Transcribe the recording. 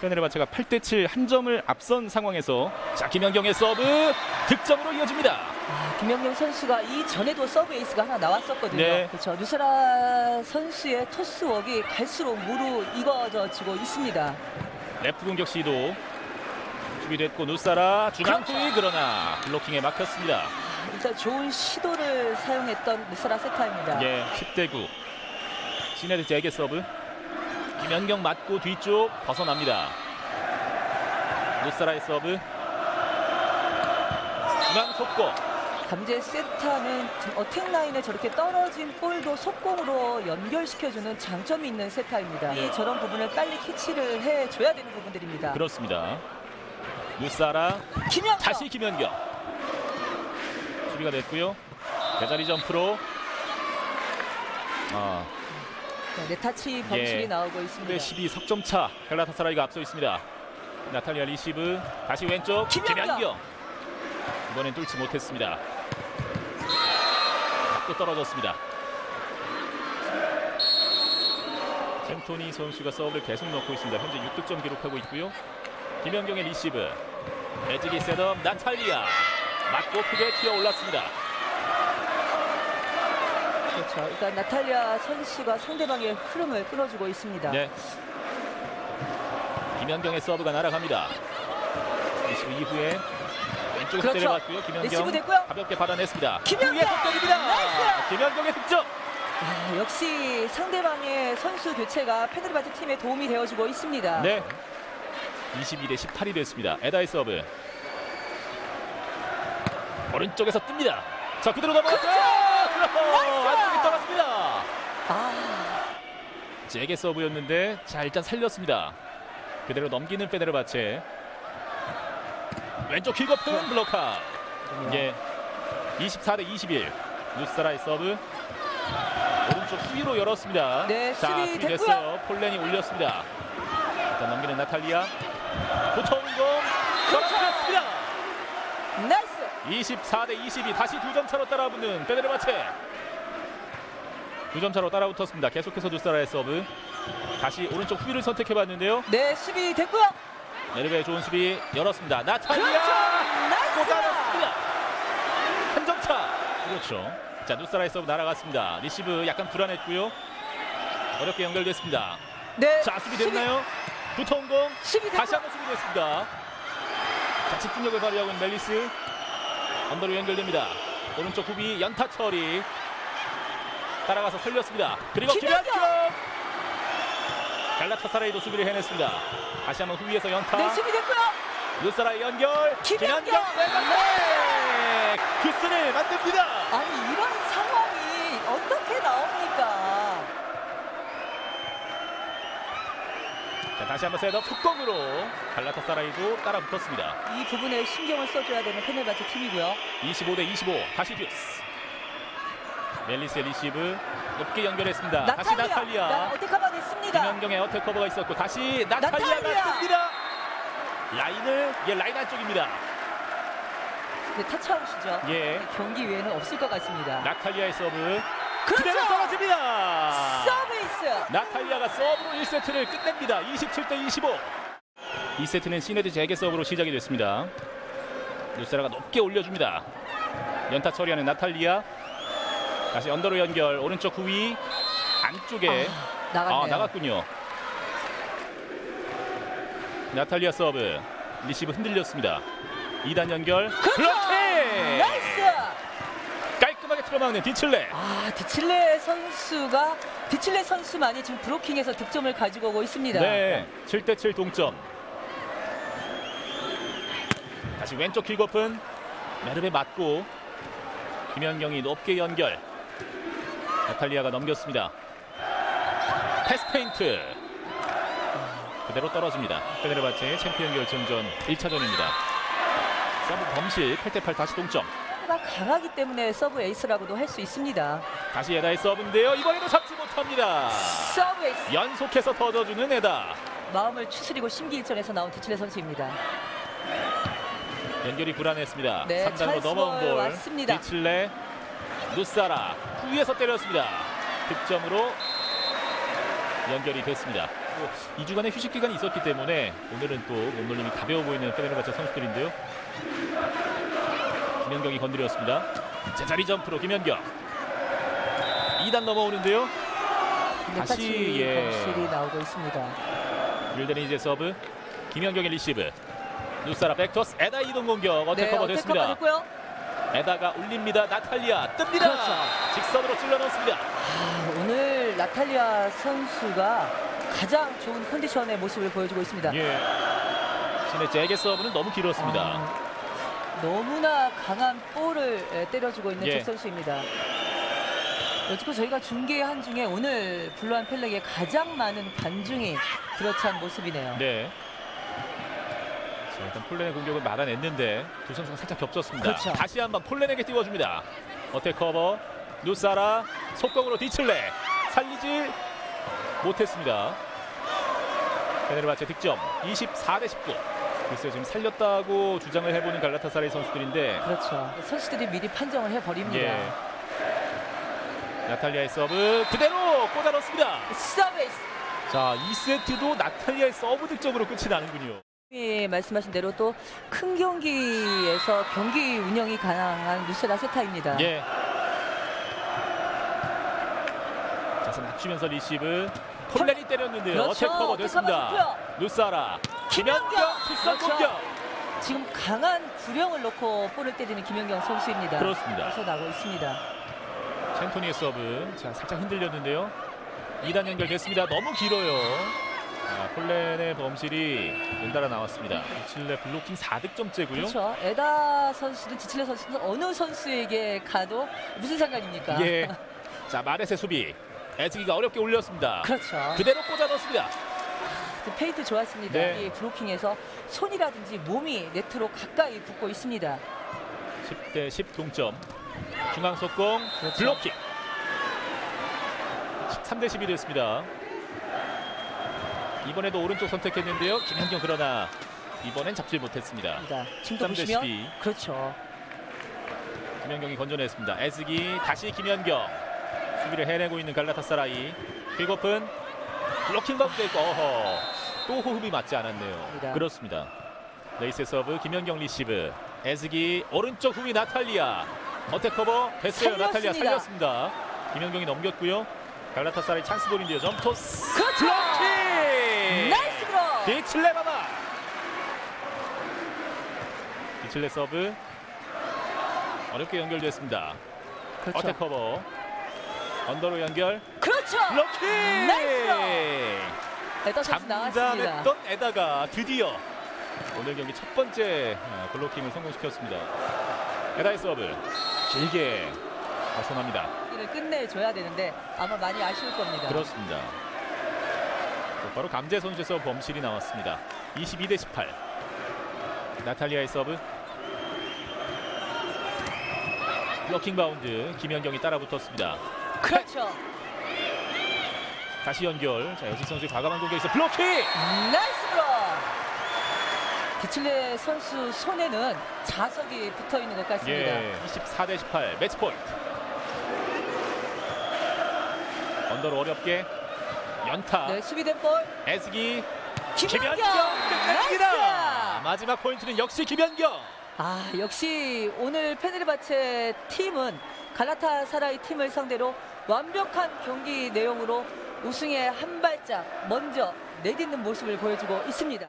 페네르바체가 8대 7 한 점을 앞선 상황에서 자 김연경의 서브 득점으로 이어집니다. 아, 김영경 선수가 이 전에도 서브 에이스가 하나 나왔었거든요. 네. 그렇죠. 누사라 선수의 토스웍이 갈수록 무르 익어지고 있습니다. 레프트 공격 시도 준비됐고 누사라 중앙 그렇죠. 그러나 블로킹에 막혔습니다. 일단 좋은 시도를 사용했던 누사라 세타입니다. 예, 10대 9. 시네드 제게 서브. 김연경 맞고 뒤쪽 벗어납니다. 누사라의 서브. 중앙 속고 감제 세타는 어택 라인에 저렇게 떨어진 볼도 속공으로 연결시켜주는 장점이 있는 세타입니다. 이 저런 부분을 빨리 캐치를 해줘야 되는 부분들입니다. 그렇습니다. 누사라 김연경 다시 김연경. 수비가 됐고요. 대자리 점프로 아, 네, 네타치 범실이 예. 나오고 있습니다. 9대 12 석점 차 헬라타사라이가 앞서 있습니다. 나탈리아 리시브 다시 왼쪽 김연경. 김연경 이번엔 뚫지 못했습니다. 또 떨어졌습니다. 챈토니 선수가 서브를 계속 넣고 있습니다. 현재 6득점 기록하고 있고요. 김연경의 리시브 매직이 셋업 나탈리아 맞고 크게 튀어 올랐습니다. 그렇죠. 일단 나탈리아 선수가 상대방의 흐름을 끌어주고 있습니다. 네. 김연경의 서브가 날아갑니다. 리시브 이후에 왼쪽에서 그렇죠. 때려봤고요. 리시브 김연경 됐고요. 가볍게 받아냈습니다. 김연경! 후위의 속점입니다. 나이스! 김연경의 득점. 아, 역시 상대방의 선수 교체가 페네르바체 팀에 도움이 되어주고 있습니다. 네. 22대 18이 됐습니다. 에다의 서브. 오른쪽에서 뜹니다. 자 그대로 넘어갔어요. 나이스! 안쪽에 떨어집니다. 아, 제게 서브였는데 자 일단 살렸습니다. 그대로 넘기는 페네르바체. 왼쪽 킥오픈 블록카. 예. 24 대 21. 누사라의 서브. 오른쪽 후위로 열었습니다. 네, 자, 수비 수비 됐고요. 됐어요. 폴렌이 올렸습니다. 일단 넘기는 나탈리아. 붙어온 공. 그렇습니다. 나이스. 24대 22 다시 두 점 차로 따라붙는 페네르바체. 두 점 차로 따라붙었습니다. 계속해서 누사라의 서브. 다시 오른쪽 후위를 선택해봤는데요. 네, 수비 됐고요. 네르베의 좋은 수비 열었습니다. 나탈리아 그렇죠. 꽂아놨습니다. 한 점 차. 그렇죠. 자 누사라의 서브 날아갔습니다. 리시브 약간 불안했고요. 어렵게 연결됐습니다. 네. 자 수비 됐나요? 붙어온 공 수비. 다시 한번 수비 됐습니다. 자 집중력을 발휘하고 있는 멜리스 언더로 연결됩니다. 오른쪽 후비 연타 처리 따라가서 살렸습니다. 그리고! 김연경 갈라타사라이도 수비를 해냈습니다. 다시 한번 후위에서 연타 네, 수비 됐고요. 루사라의 연결 김연경! 김연경 왼발에 키스를 만듭니다. 아니, 이런 상황이 어떻게 나옵니까? 다시 한번 셋업 속공으로 갈라타사라이도 따라붙었습니다. 이 부분에 신경을 써줘야 되는 페네르바체 팀이고요. 25 대 25 다시 듀스 멜리스의 리시브 높게 연결했습니다. 다시 나탈리아. 나 어택커버 됐습니다. 김연경의 어택 커버가 있었고 다시 나탈리아가 나탈리아. 뜹니다. 라인을 예 라인 안쪽입니다. 네, 타치아웃이죠. 예 경기 외에는 없을 것 같습니다. 나탈리아의 서브 그렇죠. 그대로 떨어집니다. 서비스. 나탈리아가 서브로 1세트를 끝냅니다. 27대 25. 2세트는 시네드 재개 서브로 시작이 됐습니다. 루세라가 높게 올려줍니다. 연타 처리하는 나탈리아. 다시 언더로 연결. 오른쪽 후위 안쪽에 아, 나갔네요. 아, 나갔군요. 나탈리아 서브 리시브 흔들렸습니다. 2단 연결. 그렇죠. 그렇지. 나이스. 틀어막는 디칠레. 아, 디칠레 선수가 디칠레 선수만이 지금 브로킹에서 득점을 가지고 오고 있습니다. 네, 7대 7 동점. 다시 왼쪽 킥오픈 메르베 맞고 김현경이 높게 연결. 나탈리아가 넘겼습니다. 패스 페인트. 그대로 떨어집니다. 페네르바체의 챔피언 결정전 1차전입니다. 서브 범실 8대 8 다시 동점. 가 강하기 때문에 서브 에이스라고도 할 수 있습니다. 다시 에다의 서브인데요. 이번에도 잡지 못합니다. 서브 에이스. 연속해서 터져주는 에다. 마음을 추스리고 심기일전에서 나온 디칠레 선수입니다. 연결이 불안했습니다. 네, 3단으로 찰스 넘어온 볼 볼. 왔습니다. 디칠레 누사라 후위에서 때렸습니다. 득점으로 연결이 됐습니다. 또 2주간의 휴식 기간이 있었기 때문에 오늘은 또 몸놀림이 가벼워 보이는 페네르바체 선수들인데요. 김현경이 건드렸습니다. 제자리 점프로 김현경. 2단 넘어오는데요. 다시, 다시 예. 거실이 나오고 있습니다. 윌데니제 서브. 김현경의 리시브. 누사라 백토스 에다 이동 공격 어택 네, 커버 됐습니다. 에다가 올립니다. 나탈리아 뜹니다. 그렇죠. 직선으로 찔러 넣습니다. 아, 오늘 나탈리아 선수가 가장 좋은 컨디션의 모습을 보여주고 있습니다. 예. 신의 제게 서브는 너무 길었습니다. 아, 너무나 강한 볼을 에, 때려주고 있는 예. 잭 선수입니다. 여지껏 저희가 중계한 중에 오늘 블루한 펠렉의 가장 많은 관중이 들어찬 모습이네요. 네. 자, 일단 폴렌의 공격을 막아냈는데 두 선수가 살짝 겹쳤습니다. 그렇죠. 다시 한번 폴렌에게 띄워줍니다. 어택 커버, 누사라, 속공으로 디틀레 살리지 못했습니다. 페네르바체 득점 24 대 19. 글쎄요 지금 살렸다고 주장을 해보는 갈라타사라이 선수들인데 그렇죠. 선수들이 미리 판정을 해버립니다. 예. 나탈리아의 서브 그대로 꽂아 넣습니다. 서비스! 자, 2세트도 나탈리아의 서브 득점으로 끝이 나는군요. 예, 말씀하신 대로 또 큰 경기에서 경기 운영이 가능한 루세라 세타입니다. 예. 자세 낮추면서 리시브 폴렌이 때렸는데요. 그렇죠. 어택 커버 됐습니다. 커버 김현경 김연경! 그렇죠. 공격. 지금 강한 구령을 놓고 볼을 때리는 김연경 선수입니다. 그렇습니다. 나고 있습니다. 챈토니의 서브 자 살짝 흔들렸는데요. 2단 연결됐습니다. 너무 길어요. 자, 폴렌의 범실이 연달아 나왔습니다. 칠레 블로킹 4득점째고요. 그렇죠. 에다 선수든 지칠레 선수든 어느 선수에게 가도 무슨 상관입니까? 예. 자 마레스의 수비 에즈기가 어렵게 올렸습니다. 그렇죠. 그대로 꽂아 넣습니다. 그 페이트 좋았습니다. 네. 이 블로킹에서 손이라든지 몸이 네트로 가까이 붙고 있습니다. 10대 10 동점. 중앙 속공 그렇죠. 블로킹. 13대 10이 됐습니다. 이번에도 오른쪽 선택했는데요. 김현경 그러나 이번엔 잡지 못했습니다. 입니다. 지금도 13대 보시면 12. 그렇죠. 김현경이 건져냈습니다. 에스기 다시 김현경 수비를 해내고 있는 갈라타사라이 픽오픈 블로킹 있고 어허 또 호흡이 맞지 않았네요. 그렇습니다. 레이스 서브 김현경 리시브 에스기 오른쪽 후위 나탈리아 어택 커버 됐어요. 나탈리아 살렸습니다. 살렸습니다. 김현경이 넘겼고요. 갈라타사라이 찬스볼인데요. 점토스 그렇죠. 블로킹 나이스 브로. 디틀레 바바 디틀레 서브 어렵게 연결됐습니다. 그렇죠. 어택 커버 언더로 연결 그렇죠. 블로킹 나이스 에다 선수 나왔습니다. 잠잠했던 에다가 드디어 오늘 경기 첫 번째 어, 블로킹을 성공시켰습니다. 에다의 서브 길게 벗어납니다. 이를 끝내줘야 되는데 아마 많이 아쉬울 겁니다. 그렇습니다. 바로 감재 선수의 서브 범실이 나왔습니다. 22 대 18. 나탈리아의 서브. 블로킹 바운드 김현경이 따라 붙었습니다. 그렇죠. 다시 연결. 자 여식 선수의 과감한 공격에서 블로킹. 나이스 브로. 기칠레 선수 손에는 자석이 붙어 있는 것 같습니다. 예, 24 대 18 매치 포인트. 언더로 어렵게 연타. 네, 수비된 볼. 에스기 김연경. 나이스! 마지막 포인트는 역시 김연경. 아, 역시 오늘 페네르바체 팀은 갈라타 사라이 팀을 상대로 완벽한 경기 내용으로 우승에 한 발짝 먼저 내딛는 모습을 보여주고 있습니다.